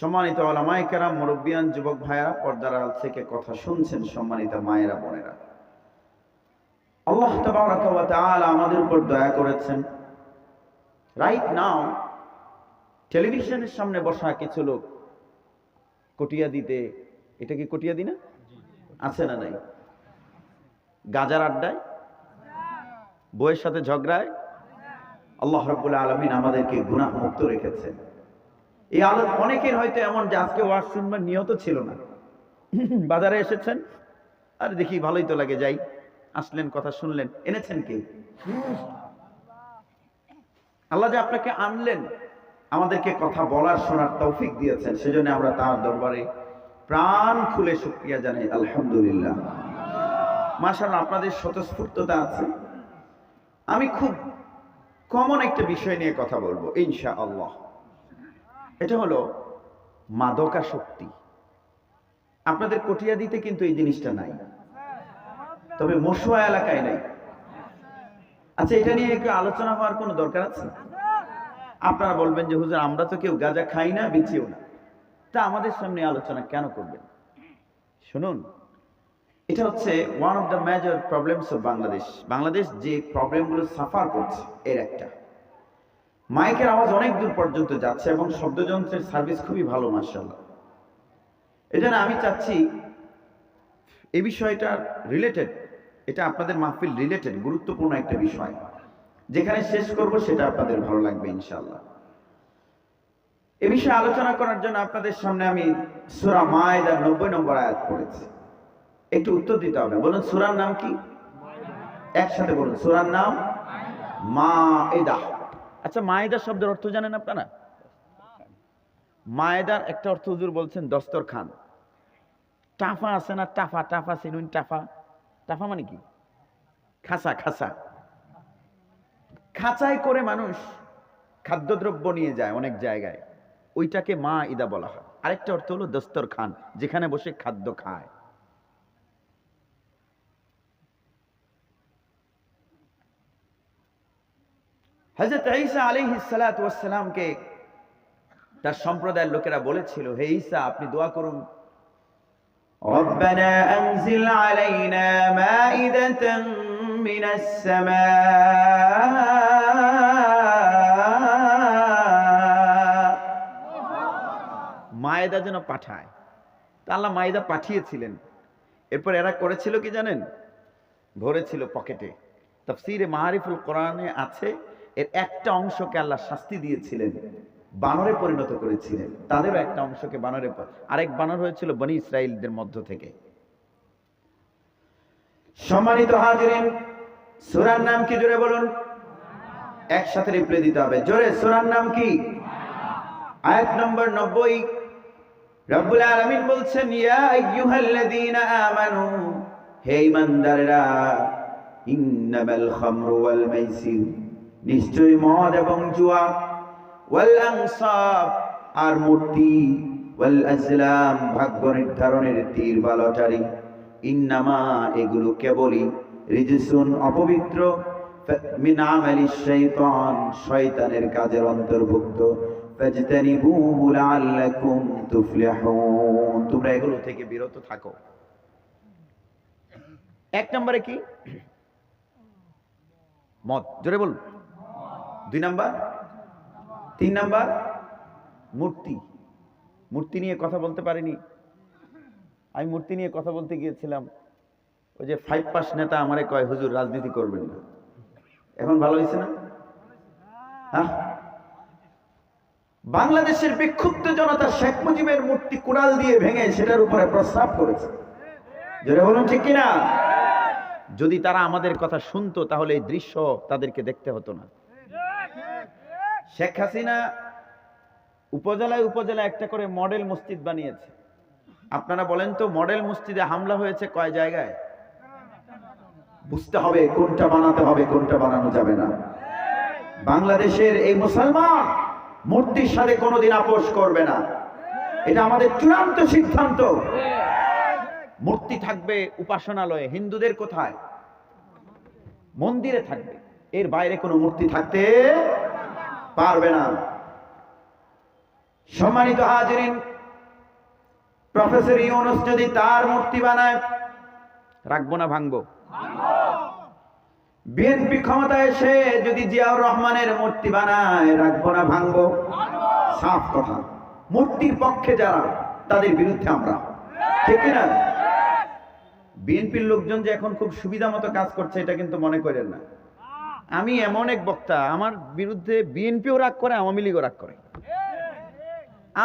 সম্মানিত আলামাই কেরাম, মুরব্বিয়ান, যুবক ভাইয়েরা, পর্দার আড়াল থেকে কথা শুনছেন সম্মানিত মায়েরা, বোনেরা। আল্লাহ তাআলা আমাদের উপর দয়া করেছেন। রাইট নাও টেলিভিশনের সামনে বসা কিছু লোক কটিয়া দিতে এটা কি কটিয়া দি না? আছে না নাই? গাজার আড্ডায়? বইয়ের সাথে ঝগড়ায়? আল্লাহ রাব্বুল আলামিন আমাদেরকে গুনাহ মুক্ত রেখেছেন। এই আলো অনেকের হয়তো এমন যে আজকে ওয়াজ শুনবার নিয়ত ছিল না। বাজারে এসেছেন? আর দেখি, ভালোই তো লাগে, যাই। আসলেন, কথা শুনলেন। এনেছেন কে? আল্লাহ যে আপনাকে আনলেন, আমাদেরকে কথা বলার, শোনার তৌফিক দিয়েছেন, সেজন্য আমরা তার দরবারে প্রাণ খুলে শুক্রিয়া জানাই, আলহামদুলিল্লাহ। মাশাআল্লাহ, আপনাদের স্বতঃস্ফূর্ততা আছে। আমি খুব কমন একটা বিষয় নিয়ে কথা বলব ইনশা আল্লাহ এটা হলো মাদকাসক্তি। আপনাদের কটিয়া দিতে কিন্তু এই জিনিসটা নাই। তবে মশুয়া এলাকায় নাই। আচ্ছা এটা নিয়ে একটু আলোচনা হওয়ার কোনো দরকার আছে? আপনারা বলবেন যে, হুজুর, আমরা তো কেউ গাঁজা খাই না, বেচিও না। তা আমাদের সামনে আলোচনা কেন করবেন? শুনুন, এটা হচ্ছে one of the major problems of Bangladesh Bangladesh যে প্রবলেমগুলো সাফার করছে, এর একটা। মাইকের আওয়াজ অনেক দূর পর্যন্ত যাচ্ছে এবং শব্দযন্ত্রের সার্ভিস খুবই ভালো মার্শাল্লাহ এটা না আমি চাচ্ছি এই বিষয়টা রিলেটেড এটা আপনাদের মাহফিল রিলেটেড গুরুত্বপূর্ণ একটা বিষয়। যেখানে শেষ করব সেটা আপনাদের ভালো লাগবে ইনশাল্লাহ এ বিষয়ে আলোচনা করার জন্য আপনাদের সামনে আমি সুরা মায়দার নব্বই নম্বর আয়াত পড়েছি। একটু উত্তর দিতে হবে। বলুন সুরার নাম কি? একসাথে বলুন সুরার নাম মা এদা আচ্ছা মায়েদা শব্দের অর্থ জানেন আপনারা? মায়েদার একটা অর্থ হুজুর বলছেন দস্তর খান টাফা আছে না টাফা? টাফা সিনুন টাফা। টাফা মানে কি? খাসা খাসা খাঁচায় করে মানুষ খাদ্যদ্রব্য নিয়ে যায় অনেক জায়গায়। ওইটাকে মা ইদা বলা হয়। আরেকটা অর্থ হলো দস্তর খান যেখানে বসে খাদ্য খায়। হজরত ঈসা আলাইহিস সালাতু ওয়াস সালামকে তার সম্প্রদায়ের লোকেরা বলেছিল হে ঈসা আপনি দোয়া করুন ربنا أنزل علينا مائدة من السماء মায়েদা যেন পাঠায় তা আল্লাহ মায়েদা পাঠিয়েছিলেন এরপর এরা করেছিল কি জানেন ভরেছিল পকেটে তাফসিরে মাহারিফুল কোরআনে আছে এর একটা অংশকে আল্লাহ শাস্তি দিয়েছিলেন, বানরে পরিণত করেছিলেন। তাদেরও একটা অংশকে বানরে আরেক বানর হয়েছিল বনি ইসরায়েলদের মধ্য থেকে। সম্মানিত হাজিরিন, সুরার নাম কি জোরে বলুন? একসাথে রিপ্লে দিতে হবে। জোরে, সুরার নাম কি? আয়াত নম্বর নব্বই। রব্বুল আলামিন বলছেন, ইয়া আইয়ুহাল্লাযীনা আমানু, হে ঈমানদাররা, ইন্নামাল খামরু ওয়াল মাইসির। নিশ্চয়ই মদ এবং জুয়া। ওয়াল আনসাব আর মূর্তি। ওয়াল আজলাম ভাগ্য নির্ধারণের তীর বা লটারি। ইন্নামা এগুলো কেবলই রিজিসুন অপবিত্র। মিন আমালি শাইতান শয়তানের কাজের অন্তর্ভুক্ত। ফাজতানিবুহু লাআল্লাকুম তুফলিহুন। তোমরা এগুলো থেকে বিরত থাকো। এক নম্বরে কি? মদ। জোরে বলুন। দুই নাম্বার? তিন নাম্বার? মূর্তি। মূর্তি নিয়ে কথা বলতে পারিনি। আমি মূর্তি নিয়ে কথা বলতে গিয়েছিলাম। ওই যে ফাইভ পাস নেতা আমারে কয়, হুজুর, রাজনীতি করবেন না। এখন ভালো হয়েছে না? হ্যাঁ? বাংলাদেশের বিক্ষুব্ধ জনতা শেখ মুজিবের মূর্তি কুড়াল দিয়ে ভেঙে সেটার উপরে প্রস্তাব করেছে। বলুন ঠিক কিনা? যদি তারা আমাদের কথা শুনতো, তাহলে এই দৃশ্য তাদেরকে দেখতে হতো না। শেখ হাসিনা উপজেলায় উপজেলায় একটা করে মডেল মসজিদ বানিয়েছে। আপনারা বলেন তো মডেল মসজিদে হামলা হয়েছে কয় জায়গায়? বুঝতে হবে কোনটা বানাতে হবে কোনটা বানানো যাবে না। বাংলাদেশের এই মুসলমান মূর্তির সাথে কোনোদিন আপোষ করবে না। এটা আমাদের চূড়ান্ত সিদ্ধান্ত। মূর্তি থাকবে উপাসনালয়ে হিন্দুদের কোথায়? মন্দিরে থাকবে। এর বাইরে কোনো মূর্তি থাকতে পারবে না। সম্মানিত হাজিরিন, প্রফেসর ইউনুস যদি তার মূর্তি বানায়, রাখব না ভাঙবো? বিএনপি ক্ষমতায় এসে যদি জিয়াউর রহমানের মূর্তি বানায়, রাখব না ভাঙবো? সাফ কথা। মূর্তির পক্ষে যারা, তাদের বিরুদ্ধে আমরা। ঠিক না? বিএনপির লোকজন যে এখন খুব সুবিধা মতো কাজ করছে, এটা কিন্তু মনে করেন না। আমি এমন এক বক্তা, আমার বিরুদ্ধে বিএনপিও রাগ করে, আওয়ামী লীগও রাগ করে।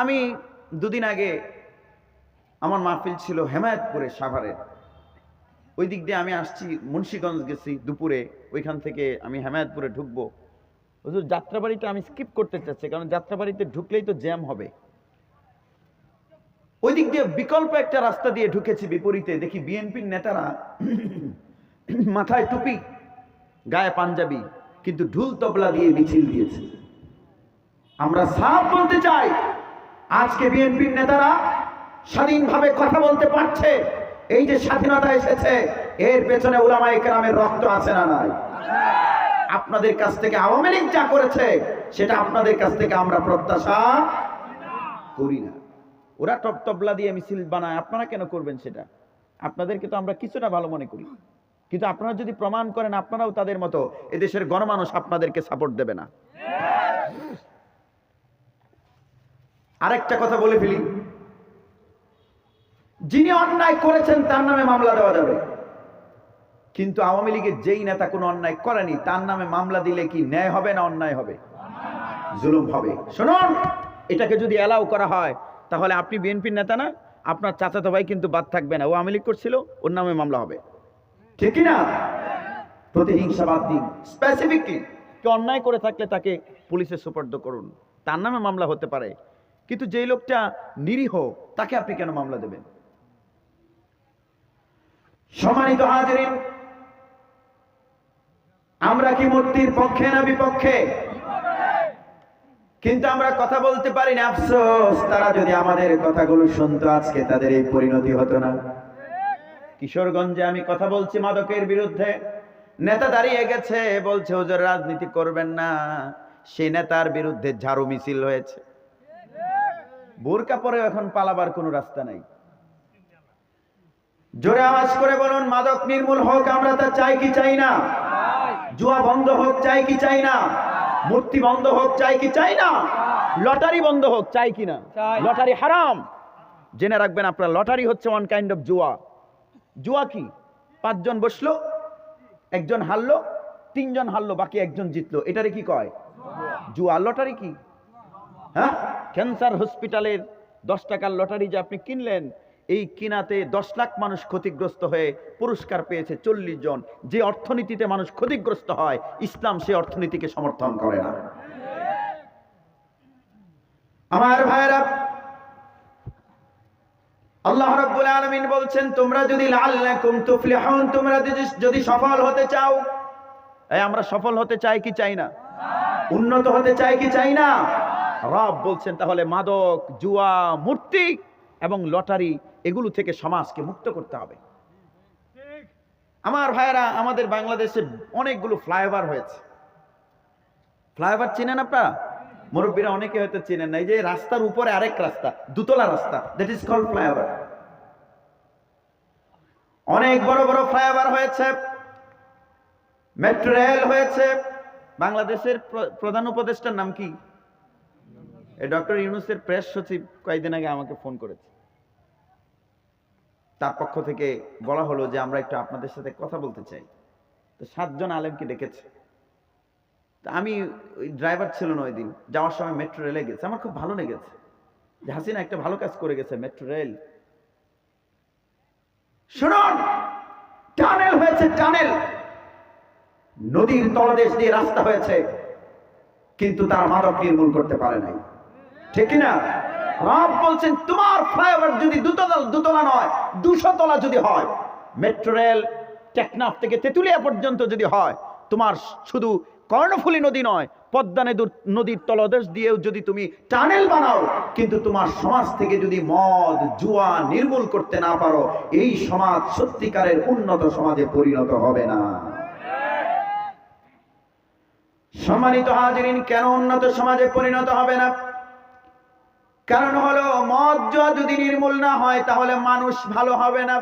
আমি দুদিন আগে আমার মাহফিল ছিল হেমায়তপুরে সাভারের ওই দিক দিয়ে আমি আসছি, মুন্সীগঞ্জ গেছি দুপুরে, ওইখান থেকে আমি হেমায়তপুরে ঢুকবো। হুজুর, যাত্রাবাড়িটা আমি স্কিপ করতে চাচ্ছি, কারণ যাত্রাবাড়িতে ঢুকলেই তো জ্যাম হবে। ওই দিক দিয়ে বিকল্প একটা রাস্তা দিয়ে ঢুকেছি বিপরীতে, দেখি বিএনপির নেতারা মাথায় টুপি গায়ে পাঞ্জাবি, কিন্তু ঢুল তবলা দিয়ে মিছিল দিয়েছে। আমরা সাফ বলতে চাই, আজকে বিএনপির নেতারা স্বাধীনভাবে কথা বলতে পারছে, এই যে স্বাধীনতা এসেছে, এর পেছনে উলামা একরামের রক্ত আছে না নাই? আপনাদের কাছ থেকে আওয়ামী লীগ যা করেছে, সেটা আপনাদের কাছ থেকে আমরা প্রত্যাশা করি না। ওরা টপ তবলা দিয়ে মিছিল বানায়, আপনারা কেন করবেন সেটা? আপনাদেরকে তো আমরা কিছুটা ভালো মনে করি। কিন্তু আপনারা যদি প্রমাণ করেন, আপনারাও তাদের মতো এদেশের গণমানুষ আপনাদেরকে সাপোর্ট দেবে না। আরেকটা কথা বলে ফেলি। যিনি অন্যায় করেছেন, তার নামে মামলা দেওয়া যাবে। কিন্তু আওয়ামী লীগের যেই নেতা কোনো অন্যায় করেনি, তার নামে মামলা দিলে কি ন্যায় হবে না অন্যায় হবে? জুলুম হবে। শুনুন, এটাকে যদি অ্যালাউ করা হয়, তাহলে আপনি বিএনপির নেতা না, আপনার চাচাতো ভাই কিন্তু বাদ থাকবে না। ও আওয়ামী লীগ করছিল, ওর নামে মামলা হবে। ঠিক না? প্রতিহিংসাবাদ দিন। স্পেসিফিকলি কেউ অন্যায় করে থাকলে তাকে পুলিশে সুপর্দ করুন। তার নামে মামলা হতে পারে। কিন্তু যেই লোকটা নিরীহ, তাকে আপনি কেন মামলা দেবেন? সম্মানিত হাজিরিন, আমরা কি মূর্তির পক্ষে না বিপক্ষে? কিন্তু আমরা কথা বলতে পারি না। আফসোস, তারা যদি আমাদের কথাগুলো শুনতো, আজকে তাদের এই পরিণতি হতো না। কিশোরগঞ্জে আমি কথা বলছি মাদকের বিরুদ্ধে। নেতা দাঁড়িয়ে গেছে বলছে ওদের রাজনীতি করবেন না। সে নেতার বিরুদ্ধে ঝাড়ু মিছিল হয়েছে। বোরকা পরে এখন পালাবার কোনো রাস্তা নাই। জোরে আওয়াজ করে বলুন মাদক নির্মূল হোক আমরা তা চাই কি চাই না? জুয়া বন্ধ হোক চাই কি চাই না? মূর্তি বন্ধ হোক চাই কি চাই না? লটারি বন্ধ হোক চাই কি না? লটারি হারাম। জেনে রাখবেন আপনার লটারি হচ্ছে ওয়ান কাইন্ড অফ জুয়া। জুয়া কি? পাঁচজন বসল, একজন হারলো, তিনজন হারলো, বাকি একজন জিতলো। এটারে কি কয়? জুয়া। লটারি কি? হ্যাঁ? ক্যান্সার হসপিটালের দশ টাকার লটারি যে আপনি কিনলেন, এই কিনাতে দশ লাখ মানুষ ক্ষতিগ্রস্ত হয়ে পুরস্কার পেয়েছে চল্লিশ জন। যে অর্থনীতিতে মানুষ ক্ষতিগ্রস্ত হয়, ইসলাম সে অর্থনীতিকে সমর্থন করে না। আমার ভাইরা আল্লাহ রাব্বুল আলামিন বলছেন, তোমরা যদি লাআল্লাকুম তুফলিহুন, তোমরা যদি যদি সফল হতে চাও এই, আমরা সফল হতে চাই কি চাই না? উন্নত হতে চাই কি চাই না? রব বলছেন, তাহলে মাদক, জুয়া, মূর্তি এবং লটারি, এগুলো থেকে সমাজকে মুক্ত করতে হবে। আমার ভাইয়েরা, আমাদের বাংলাদেশে অনেকগুলো ফ্লাইওভার হয়েছে। ফ্লাইওভার চেনেন আপনারা? মুরব্বীরা অনেকে হয়তো চেনেন না এই যে রাস্তার উপরে আরেক রাস্তা, দুতলা রাস্তা দ্যাট ইজ কল্ড ফ্লাইওভার অনেক বড় বড় ফ্লাইওভার হয়েছে মেট্রো রেল হয়েছে, বাংলাদেশের প্রধান উপদেষ্টার নাম কি? ডক্টর ইউনুসের প্রেস সচিব কয়েকদিন আগে আমাকে ফোন করেছে। তার পক্ষ থেকে বলা হলো যে আমরা একটু আপনাদের সাথে কথা বলতে চাই। তো সাতজন আলেমকে ডেকেছে। আমি ওই ড্রাইভার ছিল না ওই দিন যাওয়ার সময় মেট্রো রেলে গেছে। আমার খুব ভালো লেগেছে যে হাসিনা একটা ভালো কাজ করে গেছে মেট্রো রেল শুনুন টানেল হয়েছে টানেল নদীর তলদেশ দিয়ে রাস্তা হয়েছে, কিন্তু তারা মাদক নির্মূল করতে পারে নাই। ঠিক না রব বলছেন, তোমার ফ্লাইওভার যদি দুতলা দুতলা নয়, দুশো তলা যদি হয় মেট্রো রেল টেকনাফ থেকে তেতুলিয়া পর্যন্ত যদি হয়, তোমার শুধু কর্ণফুলী নদী নয়, পদ্মা নদীর তলদেশ দিয়েও যদি তুমি টানেল বানাও, কিন্তু তোমার সমাজ থেকে যদি মদ, জুয়া নির্মূল করতে না পারো, এই সমাজ সত্যিকারের উন্নত সমাজে পরিণত হবে না। সম্মানিত হাজিরিন, কেন উন্নত সমাজে পরিণত হবে না? কারণ হলো, মদ, জুয়া যদি নির্মূল না হয়, তাহলে মানুষ ভালো হবে না।